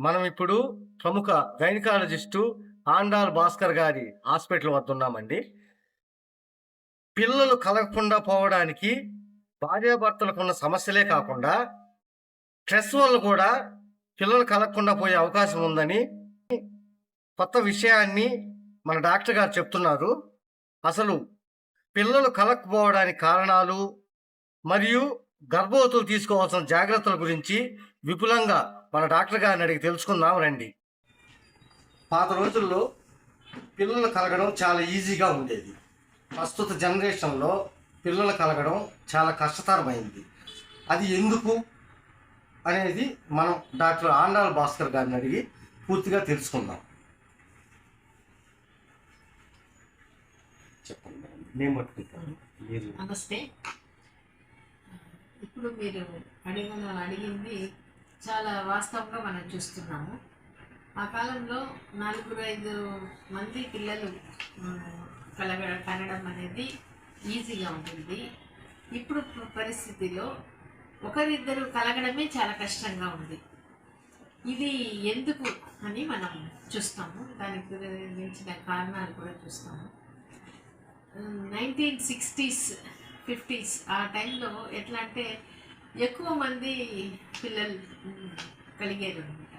మనం ఇప్పుడు ప్రముఖ గైనకాలజిస్టు ఆండాల్ భాస్కర్ గారి హాస్పిటల్ వద్ద ఉన్నామండి పిల్లలు కలగకుండా పోవడానికి భార్యాభర్తలకు ఉన్న సమస్యలే కాకుండా స్ట్రెస్ వల్ల కూడా పిల్లలు కలగకుండా పోయే అవకాశం ఉందని కొత్త విషయాన్ని మన డాక్టర్ గారు చెప్తున్నారు. అసలు పిల్లలు కలగకపోవడానికి కారణాలు మరియు గర్భవతులు తీసుకోవాల్సిన జాగ్రత్తల గురించి విపులంగా మన డాక్టర్ గారిని అడిగి తెలుసుకుందాం రండి. పాత రోజుల్లో పిల్లలు కలగడం చాలా ఈజీగా ఉండేది. ప్రస్తుత జనరేషన్లో పిల్లలు కలగడం చాలా కష్టతరమైంది. అది ఎందుకు అనేది మనం డాక్టర్ ఆండాల భాస్కర్ గారిని అడిగి పూర్తిగా తెలుసుకుందాం. చెప్పండి నేను పట్టుకుంటాను. నమస్తే. ఇప్పుడు మీరు అడిగిన అడిగింది చాలా వాస్తవంగా మనం చూస్తున్నాము. ఆ కాలంలో నాలుగు ఐదు మంది పిల్లలు కలగ కనడం అనేది ఈజీగా ఉంటుంది. ఇప్పుడు పరిస్థితిలో ఒకరిద్దరు కలగడమే చాలా కష్టంగా ఉంది. ఇది ఎందుకు అని మనం చూస్తాము. దానికి గురించిన కారణాలు కూడా చూస్తాము. నైన్టీన్ సిక్స్టీస్ ఫిఫ్టీస్ ఆ టైంలో ఎట్లా అంటే ఎక్కువ మంది పిల్లలు కలిగారు అనమాట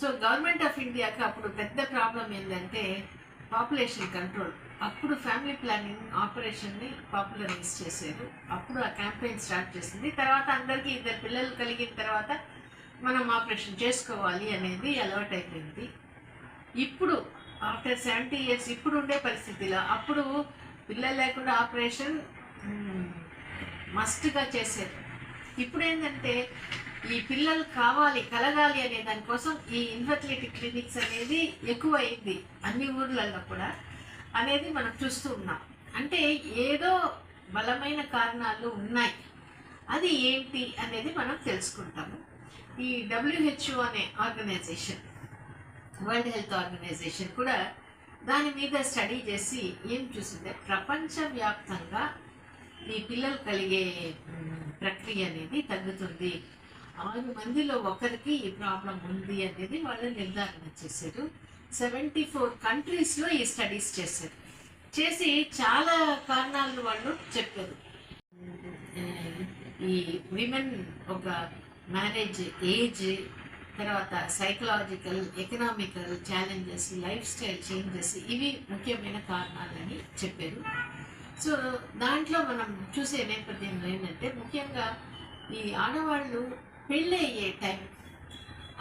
సో గవర్నమెంట్ ఆఫ్ ఇండియాకి అప్పుడు పెద్ద ప్రాబ్లం ఏంటంటే పాపులేషన్ కంట్రోల్. అప్పుడు ఫ్యామిలీ ప్లానింగ్ ఆపరేషన్ని పాపులరైజ్ చేశారు అప్పుడు ఆ క్యాంపెయిన్ స్టార్ట్ చేసింది. తర్వాత అందరికీ ఇద్దరు పిల్లలు కలిగిన తర్వాత మనం ఆపరేషన్ చేసుకోవాలి అనేది అలవాటు అయిపోయింది. ఇప్పుడు ఆఫ్టర్ సెవెంటీ ఇయర్స్ ఇప్పుడు ఉండే పరిస్థితిలో అప్పుడు పిల్లలు లేకుండా ఆపరేషన్ మస్ట్గా చేసేది ఇప్పుడు ఏంటంటే ఈ పిల్లలు కావాలి కలగాలి అనే దానికోసం ఈ ఇన్ఫర్టిలిటీ క్లినిక్స్ అనేది ఎక్కువైంది అన్ని ఊర్లలో కూడా అనేది మనం చూస్తూ ఉన్నాం. అంటే ఏదో బలమైన కారణాలు ఉన్నాయి. అది ఏంటి అనేది మనం తెలుసుకుంటాము. ఈ డబ్ల్యూహెచ్ఓ అనే ఆర్గనైజేషన్ వరల్డ్ హెల్త్ ఆర్గనైజేషన్ కూడా దాని మీద స్టడీ చేసి ఏం చూసిందే? ప్రపంచవ్యాప్తంగా ఈ పిల్లలు కలిగే ప్రక్రియ అనేది తగ్గుతుంది. ఆరు మందిలో ఒకరికి ఈ ప్రాబ్లం ఉంది అనేది వాళ్ళు నిర్ధారణ చేశారు. సెవెంటీ ఫోర్ కంట్రీస్లో ఈ స్టడీస్ చేశారు. చేసి చాలా కారణాలు వాళ్ళు చెప్పారు. ఈ విమెన్ ఒక మ్యారేజ్ ఏజ్ తర్వాత psychological economical challenges life style changes ఇవి ముఖ్యమైన కారణాలని చెప్పారు. సో దాంట్లో మనం చూసే నేపథ్యంలో ఏంటంటే ముఖ్యంగా ఈ ఆడవాళ్ళు పెళ్ళి అయ్యే టైం.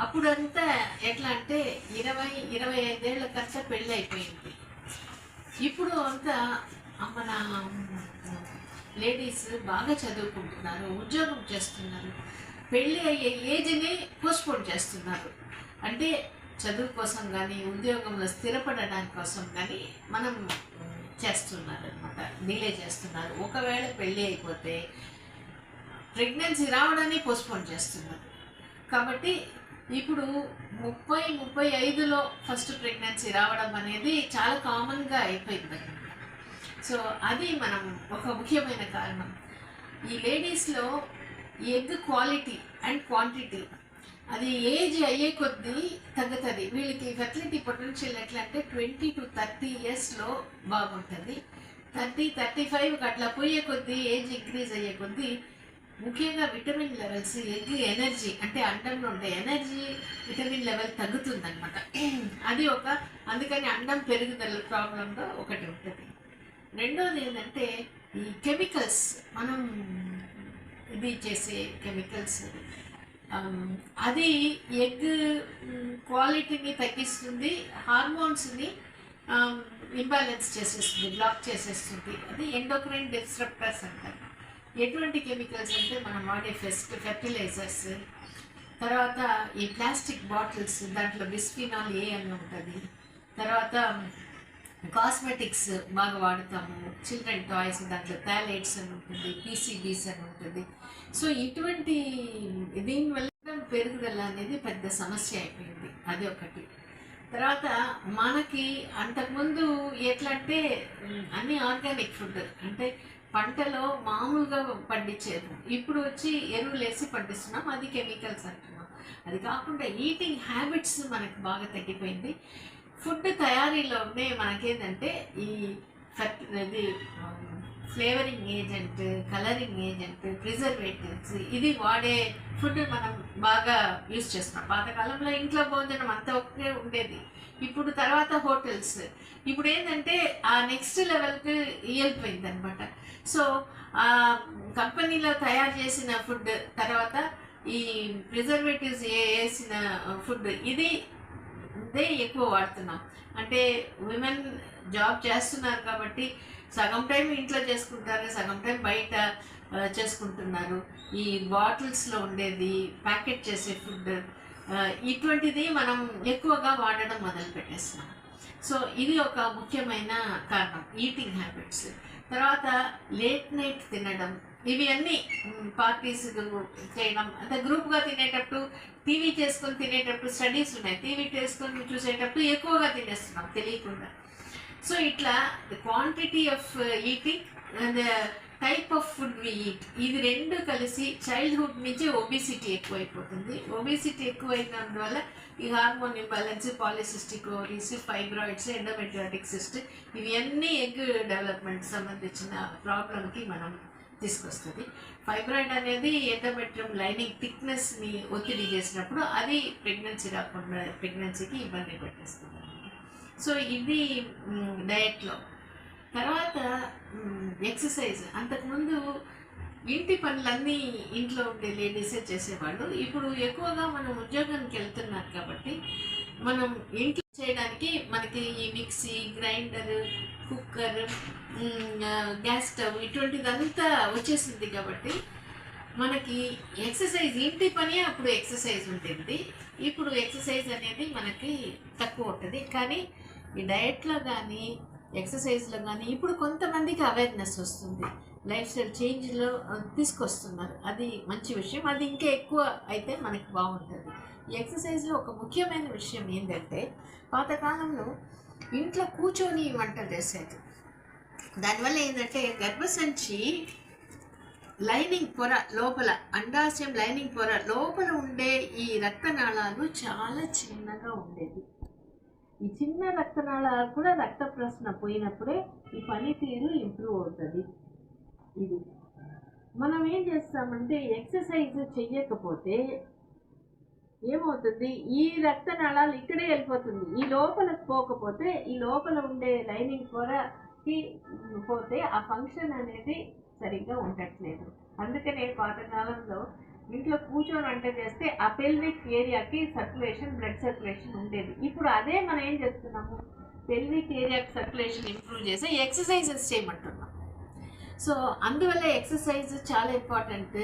అప్పుడంతా ఎట్లా అంటే ఇరవై ఇరవై ఐదేళ్ళకంతా పెళ్ళి అయిపోయింది ఇప్పుడు అంతా మన లేడీస్ బాగా చదువుకుంటున్నారు ఉద్యోగం చేస్తున్నారు. పెళ్ళి అయ్యే ఏజ్ని పోస్ట్పోన్ చేస్తున్నారు. అంటే చదువు కోసం కానీ ఉద్యోగంలో స్థిరపడడానికి కోసం కానీ మనం చేస్తున్నారు అనమాట డిలే చేస్తున్నారు. ఒకవేళ పెళ్ళి అయిపోతే ప్రెగ్నెన్సీ రావడాన్ని పోస్ట్పోన్ చేస్తున్నారు. కాబట్టి ఇప్పుడు ముప్పై ముప్పై ఐదులో ఫస్ట్ ప్రెగ్నెన్సీ రావడం అనేది చాలా కామన్గా అయిపోయింది అనమాట సో అది మనం ఒక ముఖ్యమైన కారణం. ఈ లేడీస్లో ఎగ్ క్వాలిటీ అండ్ క్వాంటిటీ అది ఏజ్ అయ్యే కొద్దీ తగ్గుతుంది. వీళ్ళకి ఫెర్టిలిటీ పొటెన్షియల్ ఎట్లా అంటే ట్వంటీ టు థర్టీ ఇయర్స్లో బాగుంటుంది. థర్టీ థర్టీ ఫైవ్ అట్లా పోయే కొద్దీ ఏజ్ ఇంక్రీజ్ అయ్యే కొద్దీ ముఖ్యంగా విటమిన్ లెవెల్స్ ఎగ్ ఎనర్జీ అంటే అండంలో ఉండే ఎనర్జీ విటమిన్ లెవెల్ తగ్గుతుందన్నమాట. అది ఒక అందుకని అండం పెరుగుదల ప్రాబ్లంలో ఒకటి ఉంటుంది. రెండోది ఏంటంటే ఈ కెమికల్స్ మనం ఇది చేసే కెమికల్స్ Um, అది ఎగ్ క్వాలిటీని తగ్గిస్తుంది హార్మోన్స్ని ఇంబ్యాలెన్స్ um, చేసేస్తుంది బ్లాక్ చేసేస్తుంది. అది ఎండోక్రైన్ డిస్ట్రప్టర్స్ అంటారు. ఎటువంటి కెమికల్స్ అంటే మనం వాడే ఫెస్ట్ ఫెర్టిలైజర్స్ తర్వాత ఈ ప్లాస్టిక్ బాటిల్స్ దాంట్లో బిస్ఫినాల్ ఏ అని ఉంటుంది. తర్వాత కాస్మెటిక్స్ బాగా వాడతాము. చిల్డ్రన్ టాయ్స్ దాంట్లో ప్యాలెట్స్ అని ఉంటుంది పీసీబీస్ అని ఉంటుంది. సో ఇటువంటి దీనివల్ల పెరుగుదల అనేది పెద్ద సమస్య అయిపోయింది. అది ఒకటి. తర్వాత మనకి అంతకుముందు ఎట్లా అంటే అన్ని ఆర్గానిక్ ఫుడ్. అంటే పంటలో మామూలుగా పండించేది. ఇప్పుడు వచ్చి ఎరువులు వేసి పండిస్తున్నాం అది కెమికల్స్ అంటున్నాం. అది కాకుండా ఈటింగ్ హ్యాబిట్స్ మనకు బాగా తగ్గిపోయింది. ఫుడ్ తయారీలో ఉండే మనకేంటంటే ఈ ఫెర్ట్ ఇది flavouring agent colouring agent preservatives ఇది వాడే ఫుడ్ మనం బాగా యూస్ చేస్తున్నాం. పాతకాలంలో ఇంట్లో భోజనం అంతా ఒకే ఉండేది. ఇప్పుడు తర్వాత హోటల్స్. ఇప్పుడు ఏంటంటే ఆ నెక్స్ట్ లెవెల్కి వెళ్ళిపోయింది అనమాట సో ఆ కంపెనీలో తయారు చేసిన ఫుడ్ తర్వాత ఈ ప్రిజర్వేటివ్స్ వేసిన ఫుడ్ ఇది ఇదే ఎక్కువ వాడుతున్నాం. అంటే విమెన్ జాబ్ చేస్తున్నారు కాబట్టి సగం టైం ఇంట్లో చేసుకుంటారు సగం టైం బయట చేసుకుంటున్నారు. ఈ బాటిల్స్లో ఉండేది ప్యాకెట్ చేసే ఫుడ్ ఇటువంటిది మనం ఎక్కువగా వాడడం మొదలు పెట్టేస్తున్నాం. సో ఇది ఒక ముఖ్యమైన కారణం ఈటింగ్ హ్యాబిట్స్ తర్వాత లేట్ నైట్ తినడం. ఇవి అన్నీ పార్టీస్ చేయడం. అంటే గ్రూప్గా తినేటప్పుడు టీవీ చేసుకొని తినేటప్పుడు స్టడీస్ ఉన్నాయి. టీవీ చేసుకొని చూసేటప్పుడు ఎక్కువగా తినేస్తున్నాం తెలియకుండా. సో ఇట్లా quantity of eating and type of food we eat ఇది రెండు కలిసి చైల్డ్హుడ్ నుంచి ఒబిసిటీ ఎక్కువైపోతుంది. ఒబిసిటీ ఎక్కువైనందువల్ల ఈ hormone imbalance polycystic ovaries fibroids endometriotic cyst ఇవన్నీ ఎగ్ డెవలప్మెంట్ సంబంధించిన ప్రాబ్లంకి మనం తీసుకొస్తుంది ఫైబ్రాయిడ్ అనేది ఎండోమెట్రియం లైనింగ్ థిక్నెస్ని ఒత్తిడి చేసినప్పుడు అది ప్రెగ్నెన్సీ రాకుండా ప్రెగ్నెన్సీకి ఇబ్బంది పెట్టేస్తుంది సో ఇది డయట్లో తర్వాత ఎక్సర్సైజ్. అంతకుముందు ఇంటి పనులన్నీ ఇంట్లో ఉండే లేడీసే చేసేవాళ్ళు. ఇప్పుడు ఎక్కువగా మనం ఉద్యోగానికి వెళ్తున్నారు కాబట్టి మనం ఇంట్లో చేయడానికి మనకి ఈ mixie grinder cooker gas stove ఇటువంటిదంతా వచ్చేసింది కాబట్టి మనకి ఎక్సర్సైజ్ ఇంటి పని అప్పుడు ఎక్సర్సైజ్ ఉంటుంది. ఇప్పుడు ఎక్సర్సైజ్ అనేది మనకి తక్కువ ఉంటుంది. కానీ ఈ డయట్లో కానీ ఎక్సర్సైజ్లో కానీ ఇప్పుడు కొంతమందికి అవేర్నెస్ వస్తుంది. లైఫ్ స్టైల్ చేంజ్లో తీసుకొస్తున్నారు. అది మంచి విషయం. అది ఇంకా ఎక్కువ అయితే మనకి బాగుంటుంది. ఎక్సర్సైజ్లో ఒక ముఖ్యమైన విషయం ఏంటంటే పాతకాలంలో ఇంట్లో కూర్చొని వంటలు చేసేది. దానివల్ల ఏంటంటే గర్భసంచి లైనింగ్ పొర లోపల అండాశయం లైనింగ్ పొర లోపల ఉండే ఈ రక్తనాళాలు చాలా చిన్నగా ఉండేది ఈ చిన్న రక్తనాళాలు కూడా రక్త ప్రసరణ పోయినప్పుడే ఈ పనితీరు ఇంప్రూవ్ అవుతుంది. ఇది. మనం ఏం చేస్తామంటే ఎక్సర్సైజ్ చెయ్యకపోతే ఏమవుతుంది? ఈ రక్త నాళాలు ఇక్కడే వెళ్ళిపోతుంది. ఈ లోపలకు పోకపోతే ఈ లోపల ఉండే లైనింగ్ పొరకి పోతే ఆ ఫంక్షన్ అనేది సరిగ్గా ఉండట్లేదు. అందుకనే పాతకాలంలో ఇంట్లో కూర్చొని వంట చేస్తే ఆ పెల్విక్ ఏరియాకి సర్క్యులేషన్ బ్లడ్ సర్క్యులేషన్ ఉండేది. ఇప్పుడు అదే మనం ఏం చేస్తున్నాము? పెల్విక్ ఏరియాకి సర్క్యులేషన్ ఇంప్రూవ్ చేసి ఎక్సర్సైజెస్ చేయమంటున్నాం. సో అందువల్ల ఎక్సర్సైజ్ చాలా ఇంపార్టెంట్.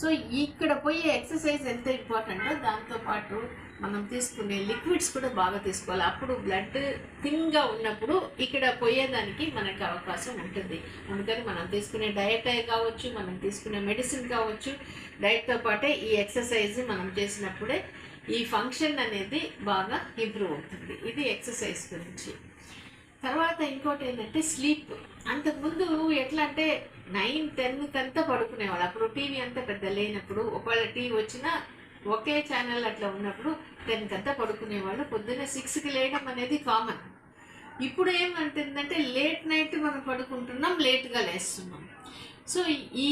సో ఇక్కడ పోయే ఎక్సర్సైజ్ ఎంత ఇంపార్టెంటో దాంతోపాటు మనం తీసుకునే లిక్విడ్స్ కూడా బాగా తీసుకోవాలి. అప్పుడు బ్లడ్ థిన్గా ఉన్నప్పుడు ఇక్కడ పోయేదానికి మనకి అవకాశం ఉంటుంది. అందుకని మనం తీసుకునే డయట్ కావచ్చు మనం తీసుకునే మెడిసిన్ కావచ్చు డయట్తో పాటే ఈ ఎక్సర్సైజ్ మనం చేసినప్పుడే ఈ ఫంక్షన్ అనేది బాగా ఇంప్రూవ్ అవుతుంది. ఇది ఎక్సర్సైజ్ గురించి. తర్వాత ఇంకోటి ఏంటంటే స్లీప్. అంతకుముందు ఎట్లా అంటే నైన్ టెన్ కంతా పడుకునేవాళ్ళు. అప్పుడు టీవీ అంతా పెద్ద లేనప్పుడు ఒకవేళ టీవీ వచ్చినా ఒకే ఛానల్ అట్లా ఉన్నప్పుడు టెన్ కంతా పడుకునేవాళ్ళు. పొద్దున్న సిక్స్కి లేయడం అనేది కామన్. ఇప్పుడు ఏమంటుందంటే లేట్ నైట్ మనం పడుకుంటున్నాం లేట్గా లేస్తున్నాం. సో ఈ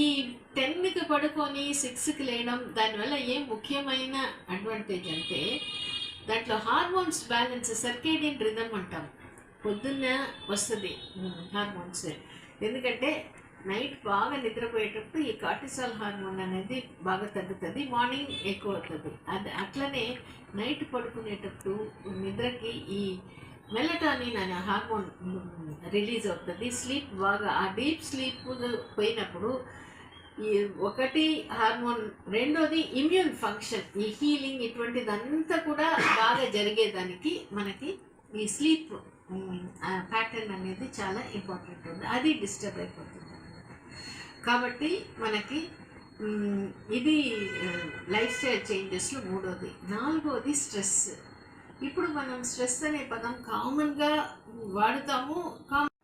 టెన్కి పడుకొని సిక్స్కి లేయడం దానివల్ల ఏం ముఖ్యమైన అడ్వాంటేజ్ అంటే దాంట్లో హార్మోన్స్ బ్యాలెన్స్ సర్కేడియన్ రిధమ్ అంటాం. పొద్దున్న వస్తుంది. హార్మోన్స్ ఎందుకంటే నైట్ బాగా నిద్రపోయేటప్పుడు ఈ కార్టిసాల్ హార్మోన్ అనేది బాగా తగ్గుతుంది మార్నింగ్ ఎక్కువ అవుతుంది. అది అట్లనే నైట్ పడుకునేటప్పుడు నిద్రకి ఈ మెలటానిన్ అనే హార్మోన్ రిలీజ్ అవుతుంది. స్లీప్ బాగా ఆ డీప్ స్లీప్ పోయినప్పుడు ఈ ఒకటి హార్మోన్ రెండోది ఇమ్యూన్ ఫంక్షన్. ఈ హీలింగ్ ఇటువంటిదంతా కూడా బాగా జరిగేదానికి మనకి ఈ స్లీప్ ప్యాటర్న్ అనేది చాలా ఇంపార్టెంట్ ఉంది. అది డిస్టర్బ్ అయిపోతుంది కాబట్టి మనకి ఇది లైఫ్ స్టైల్ చేంజెస్లో మూడోది. నాలుగోది స్ట్రెస్ ఇప్పుడు మనం స్ట్రెస్ అనే పదం కామన్గా వాడుతాము. కామన్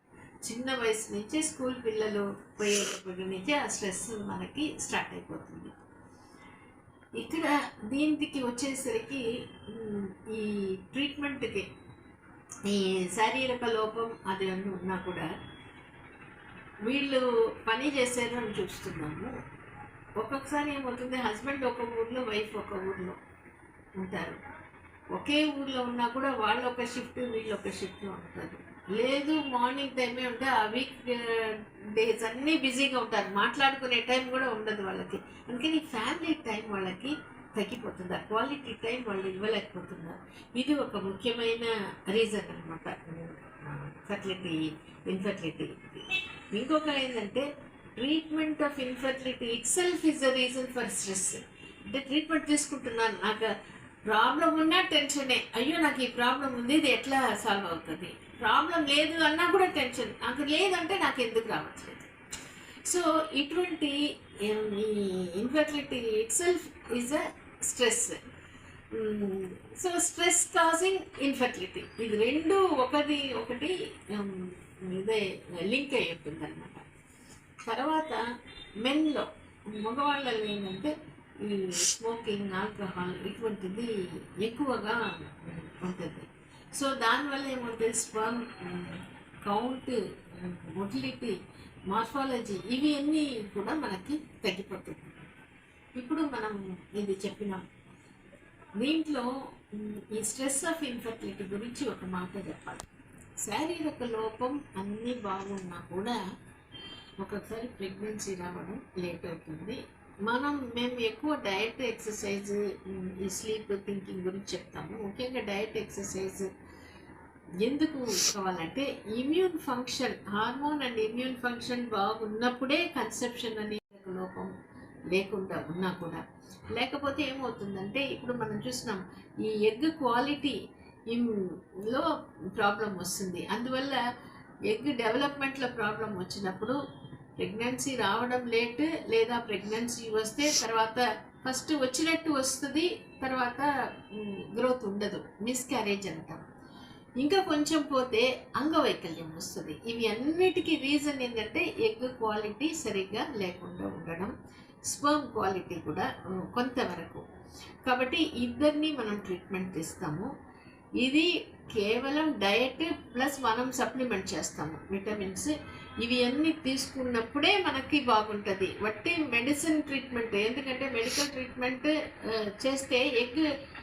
చిన్న వయసు నుంచే స్కూల్ పిల్లలు పోయేటప్పటి నుంచే ఆ స్ట్రెస్ మనకి స్టార్ట్ అయిపోతుంది. ఇక్కడ దీనికి వచ్చేసరికి ఈ ట్రీట్మెంట్కి ఈ శారీరక లోపం అది అన్నీ ఉన్నా కూడా వీళ్ళు పని చేశారు అని చూస్తున్నాము. ఒక్కొక్కసారి ఏమవుతుంది? హస్బెండ్ ఒక ఊర్లో వైఫ్ ఒక ఊర్లో ఉంటారు. ఒకే ఊర్లో ఉన్నా కూడా వాళ్ళు ఒక షిఫ్ట్ వీళ్ళు ఒక షిఫ్ట్లో ఉంటారు. లేదు మార్నింగ్ టైమే ఉంటే ఆ వీక్ డేస్ అన్నీ బిజీగా ఉంటారు. మాట్లాడుకునే టైం కూడా ఉండదు వాళ్ళకి. అందుకని ఫ్యామిలీ టైం వాళ్ళకి తగ్గిపోతుంది. ఆ క్వాలిటీ టైం వాళ్ళు ఇవ్వలేకపోతున్నారు. ఇది ఒక ముఖ్యమైన రీజన్ అనమాట ఫర్టిలిటీ ఇన్ఫర్టిలిటీ ఇంకొక ఏంటంటే treatment of infertility itself is a reason for stress అంటే ట్రీట్మెంట్ తీసుకుంటున్నాను. నాకు ప్రాబ్లం ఉన్నా టెన్షనే అయ్యో నాకు ఈ ప్రాబ్లం ఉంది ఇది ఎట్లా సాల్వ్ అవుతుంది? ప్రాబ్లం లేదు అన్నా కూడా టెన్షన్ నాకు లేదంటే నాకు ఎందుకు రావట్లేదు? సో ఇటువంటి infertility itself is a stress. So stress causing infertility. ఇది రెండు ఒకటి ఒకటి ఇదే లింక్ అయి ఉంటుందన్నమాట. తర్వాత మెన్లో మగవాళ్ళలో ఏంటంటే ఈ స్మోకింగ్ ఆల్కహాల్ ఇటువంటిది ఎక్కువగా ఉంటుంది. సో దానివల్ల ఏమవుతుంది స్పర్మ్ కౌంట్ మొటిలిటీ మార్ఫాలజీ ఇవి అన్నీ కూడా మనకి తగ్గిపోతుంది. ఇప్పుడు మనం ఇది చెప్పినాం. దీంట్లో ఈ స్ట్రెస్ ఆఫ్ ఇన్ఫర్టిలిటీ గురించి ఒక మాట చెప్పాలి. శారీరక లోపం అన్నీ బాగున్నా కూడా ఒక్కొక్కసారి ప్రెగ్నెన్సీ రావడం లేట్ అవుతుంది. మనం మేము ఎక్కువ డయట్ ఎక్సర్సైజ్ ఈ స్లీప్ థింకింగ్ గురించి చెప్తాము. ముఖ్యంగా డయట్ ఎక్సర్సైజ్ ఎందుకు కావాలంటే immune function hormone and immune function బాగున్నప్పుడే conception అనే ఒక లోపం. లేకుండా ఉన్నా కూడా. లేకపోతే ఏమవుతుందంటే ఇప్పుడు మనం చూసినాం ఈ ఎగ్ క్వాలిటీ లో ప్రాబ్లం వస్తుంది. అందువల్ల ఎగ్ డెవలప్మెంట్లో ప్రాబ్లం వచ్చినప్పుడు ప్రెగ్నెన్సీ రావడం లేట్ లేదా ప్రెగ్నెన్సీ వస్తే తర్వాత ఫస్ట్ వచ్చినట్టు వస్తుంది తర్వాత గ్రోత్ ఉండదు. మిస్క్యారేజ్ అంటాం. ఇంకా కొంచెం పోతే అంగవైకల్యం వస్తుంది. ఇవి అన్నిటికీ రీజన్ ఏంటంటే ఎగ్ క్వాలిటీ సరిగ్గా లేకుండా ఉండడం. స్పర్మ్ క్వాలిటీ కూడా కొంతవరకు. కాబట్టి ఇద్దరిని మనం ట్రీట్మెంట్ ఇస్తాము ఇది కేవలం డయట్ ప్లస్ మనం సప్లిమెంట్ చేస్తాము విటమిన్స్. ఇవి అన్నీ తీసుకున్నప్పుడే మనకి బాగుంటుంది. వట్టి మెడిసిన్ ట్రీట్మెంట్ ఎందుకంటే మెడికల్ ట్రీట్మెంట్ చేస్తే ఎగ్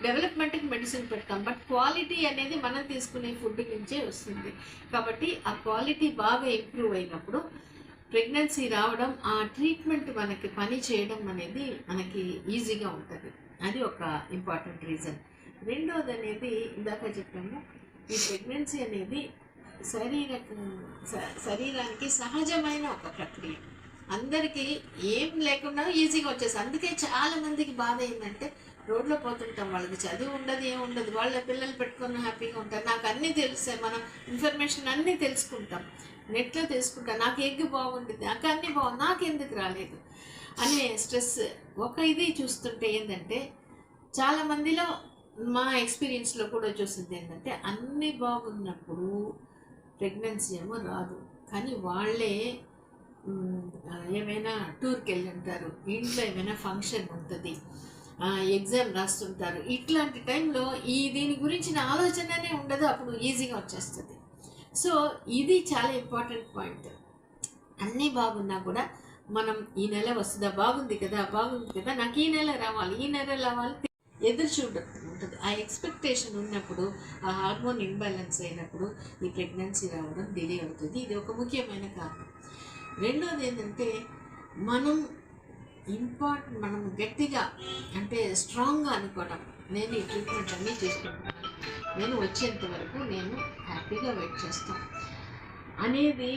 డెవలప్మెంట్కి మెడిసిన్ పెడతాం. బట్ క్వాలిటీ అనేది మనం తీసుకునే ఫుడ్ నుంచే వస్తుంది. కాబట్టి ఆ క్వాలిటీ బాగా ఇంప్రూవ్ అయినప్పుడు ప్రెగ్నెన్సీ రావడం ఆ ట్రీట్మెంట్ మనకి పని చేయడం అనేది మనకి ఈజీగా ఉంటుంది. అది ఒక ఇంపార్టెంట్ రీజన్. రెండోది అనేది ఇందాక చెప్పాము ఈ ప్రెగ్నెన్సీ అనేది శరీరక శరీరానికి సహజమైన ఒక ప్రక్రియ. అందరికీ ఏం లేకుండా ఈజీగా వచ్చేసి అందుకే చాలా మందికి బాధ ఏంటంటే రోడ్లో పోతుంటాం వాళ్ళకి చదువు ఉండదు ఏమి ఉండదు. వాళ్ళ పిల్లలు పెట్టుకొని హ్యాపీగా ఉంటారు. నాకు అన్నీ తెలుస్తాయి మనం ఇన్ఫర్మేషన్ అన్నీ తెలుసుకుంటాం. నెట్లో తెలుసుకుంటాం. నాకు ఎగ్ బాగుంటుంది. నాకు అన్నీ బాగుంది నాకు ఎందుకు రాలేదు? అనే స్ట్రెస్ ఒక ఇది చూస్తుంటే ఏంటంటే చాలామందిలో మా ఎక్స్పీరియన్స్లో కూడా చూసింది ఏంటంటే అన్నీ బాగున్నప్పుడు ప్రెగ్నెన్సీ ఏమో రాదు. కానీ వాళ్ళే ఏమైనా టూర్కి వెళ్ళుంటారు ఇంట్లో ఏమైనా ఫంక్షన్ ఉంటుంది ఎగ్జామ్ రాస్తుంటారు ఇట్లాంటి టైంలో ఈ దీని గురించిన ఆలోచననే ఉండదు అప్పుడు ఈజీగా వచ్చేస్తుంది. సో ఇది చాలా ఇంపార్టెంట్ పాయింట్ అన్నీ బాగున్నా కూడా మనం ఈ నెల వస్తుందా బాగుంది కదా బాగుంది కదా నాకు ఈ నెల రావాలి ఈ నెల రావాలి ఎదురు చూడడం ఉంటుంది. ఆ ఎక్స్పెక్టేషన్ ఉన్నప్పుడు ఆ హార్మోన్ ఇంబ్యాలెన్స్ అయినప్పుడు ఈ ప్రెగ్నెన్సీ రావడం డిలే అవుతుంది. ఇది ఒక ముఖ్యమైన కారణం. రెండోది ఏంటంటే మనం ఇంపార్టెంట్ మనం గట్టిగా అంటే స్ట్రాంగ్గా అనుకోవడం నేను ఈ ట్రీట్మెంట్ అన్నీ చేసుకుంటున్నాను నేను వచ్చేంత వరకు నేను హ్యాపీగా వెయిట్ చేస్తాను అనేది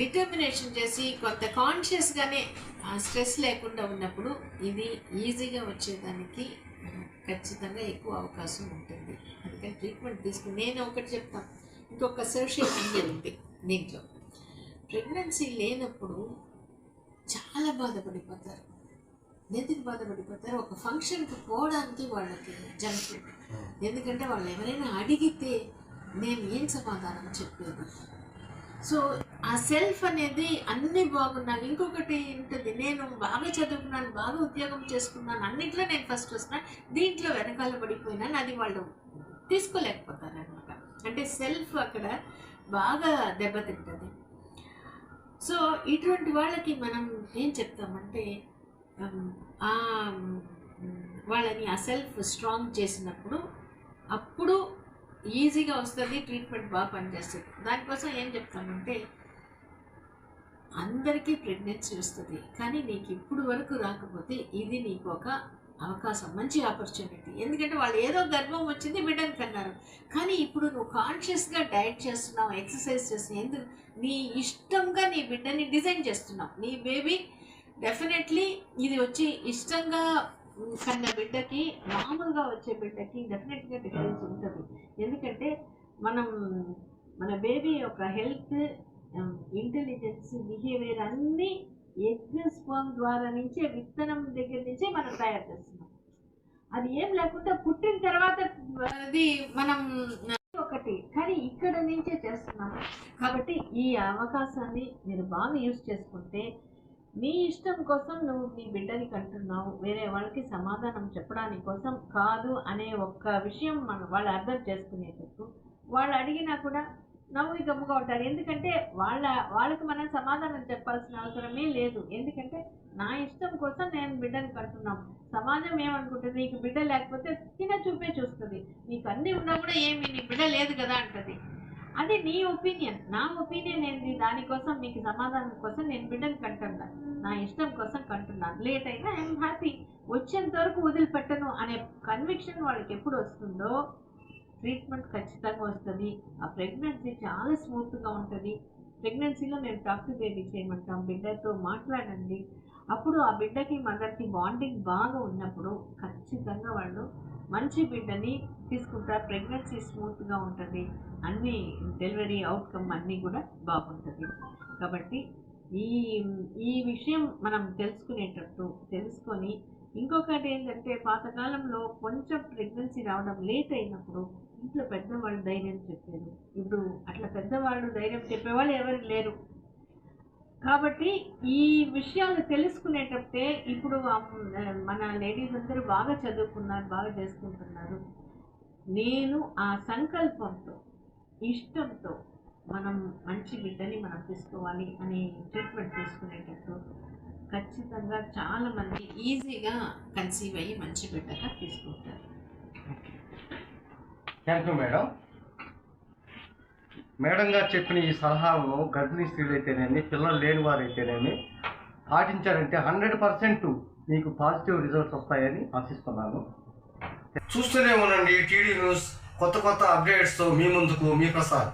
డిటర్మినేషన్ చేసి కొంత కాన్షియస్గానే స్ట్రెస్ లేకుండా ఉన్నప్పుడు ఇది ఈజీగా వచ్చేదానికి ఖచ్చితంగా ఎక్కువ అవకాశం ఉంటుంది. అందుకని ట్రీట్మెంట్ తీసుకుని నేను ఒకటి చెప్తాను. ఇంకొక సోషల్ మీడియా ఉంది దీంట్లో. ప్రెగ్నెన్సీ లేనప్పుడు చాలా బాధపడిపోతారు. ఎందుకు బాధపడిపోతారు? ఒక ఫంక్షన్కి పోవడానికి వాళ్ళకి జంక్ ఫుడ్ ఎందుకంటే వాళ్ళు ఎవరైనా అడిగితే నేను ఏం సమాధానం చెప్పేది? సో ఆ సెల్ఫ్ అనేది అన్నీ బాగున్నాను ఇంకొకటి ఉంటుంది నేను బాగా చదువుకున్నాను బాగా ఉద్యోగం చేసుకున్నాను అన్నింటిలో నేను ఫస్ట్ వస్తున్నా దీంట్లో వెనకాల పడిపోయినాను అది వాళ్ళు తీసుకోలేకపోతారనమాట అంటే సెల్ఫ్ అక్కడ బాగా దెబ్బతింటుంది. సో ఇటువంటి వాళ్ళకి మనం ఏం చెప్తామంటే ఆ వాళ్ళని ఆ సెల్ఫ్ స్ట్రాంగ్ చేసినప్పుడు అప్పుడు ఈజీగా వస్తుంది ట్రీట్మెంట్ బాగా పనిచేస్తుంది. దానికోసం ఏం చెప్తామంటే అందరికీ ప్రెగ్నెన్సీ వస్తుంది కానీ నీకు ఇప్పుడు వరకు రాకపోతే ఇది నీకు ఒక అవకాశం మంచి ఆపర్చునిటీ ఎందుకంటే వాళ్ళు ఏదో గర్భం వచ్చింది బిడ్డను కన్నారు. కానీ ఇప్పుడు నువ్వు కాన్షియస్గా డైట్ చేస్తున్నావు ఎక్సర్సైజ్ చేస్తున్నావు ఎందుకు నీ ఇష్టంగా నీ బిడ్డని డిజైన్ చేస్తున్నావు. నీ బేబీ డెఫినెట్లీ ఇది వచ్చి ఇష్టంగా కన్న బిడ్డకి మామూలుగా వచ్చే బిడ్డకి డెఫినెట్గా డిఫరెన్స్ ఉంటుంది. ఎందుకంటే మనం మన బేబీ యొక్క హెల్త్ ఇంటెలిజెన్స్ బిహేవియర్ అన్నీ యజ్ఞ స్పర్మ్ ద్వారా నుంచే విత్తనం దగ్గర నుంచే మనం తయారు చేస్తున్నాం. అది ఏం లేకుండా పుట్టిన తర్వాత అది మనం ఒకటి. కానీ ఇక్కడ నుంచే చేస్తున్నాం. కాబట్టి ఈ అవకాశాన్ని మీరు బాగా యూజ్ చేసుకుంటే నీ ఇష్టం కోసం నువ్వు నీ బిడ్డని కంటున్నావు. వేరే వాళ్ళకి సమాధానం చెప్పడానికి కోసం కాదు అనే ఒక్క విషయం మన వాళ్ళు అర్థం చేసుకునేటట్టు. వాళ్ళు అడిగినా కూడా నవ్వి గమ్ముగా ఉంటారు. ఎందుకంటే వాళ్ళ వాళ్ళకి మనం సమాధానం చెప్పాల్సిన అవసరమే లేదు. ఎందుకంటే నా ఇష్టం కోసం నేను బిడ్డను కడుతున్నాం. సమాజం ఏమనుకుంటుంది? నీకు బిడ్డ లేకపోతే తిన చూపే చూస్తుంది. నీకు అన్నీ ఉన్నా కూడా ఏమి నీ బిడ్డ లేదు కదా అంటది. అది నీ ఒపీనియన్. నా ఒపీనియన్ ఏంది? దానికోసం మీకు సమాధానం కోసం నేను బిడ్డను కంటున్నా నా ఇష్టం కోసం కంటున్నాను లేట్ అయినా ఐఎమ్ హ్యాపీ. వచ్చేంత వరకు వదిలిపెట్టను అనే కన్విక్షన్ వాళ్ళకి ఎప్పుడు వస్తుందో ట్రీట్మెంట్ ఖచ్చితంగా వస్తుంది. ఆ ప్రెగ్నెన్సీ చాలా స్మూత్గా ఉంటుంది. ప్రెగ్నెన్సీలో మేము టాక్ బేబీ చేయమంటాం బిడ్డతో మాట్లాడండి. అప్పుడు ఆ బిడ్డకి మదర్కి బాండింగ్ బాగా ఉన్నప్పుడు ఖచ్చితంగా వాళ్ళు మంచి బిడ్డని తీసుకుంటారు ప్రెగ్నెన్సీ స్మూత్గా ఉంటుంది. అన్ని డెలివరీ అవుట్కమ్ అన్నీ కూడా బాగుంటుంది. కాబట్టి ఈ ఈ విషయం మనం తెలుసుకునేటట్టు తెలుసుకొని ఇంకొకటి ఏంటంటే పాతకాలంలో కొంచెం ప్రెగ్నెన్సీ రావడం లేట్ అయినప్పుడు ఇంట్లో పెద్దవాళ్ళు ధైర్యం చెప్పారు. ఇప్పుడు అట్లా పెద్దవాళ్ళు ధైర్యం చెప్పేవాళ్ళు ఎవరు లేరు. కాబట్టి ఈ విషయాలు తెలుసుకునేటప్పుడే ఇప్పుడు మన లేడీస్ అందరూ బాగా చదువుకున్నారు బాగా చేసుకుంటున్నారు. నేను ఆ సంకల్పంతో ఇష్టంతో మనం మంచి బిడ్డని మనం తీసుకోవాలి అనే ట్రీట్మెంట్ తీసుకునేటట్టు ఖచ్చితంగా చాలామంది ఈజీగా కన్సీవ్ అయ్యి మంచి బిడ్డగా తీసుకుంటారు. థ్యాంక్ యూ మేడం మేడం గారు చెప్పిన ఈ సలహాలో గర్భిణీ స్త్రీలు అయితేనేమి పిల్లలు లేని వారు అయితేనేమి పాటించారంటే హండ్రెడ్ పర్సెంట్ మీకు పాజిటివ్ రిజల్ట్స్ వస్తాయని ఆశిస్తున్నాను చూస్తూనే ఉండండి టీడీ న్యూస్ కొత్త కొత్త అప్డేట్స్తో మీ ముందుకు మీ ప్రసాద్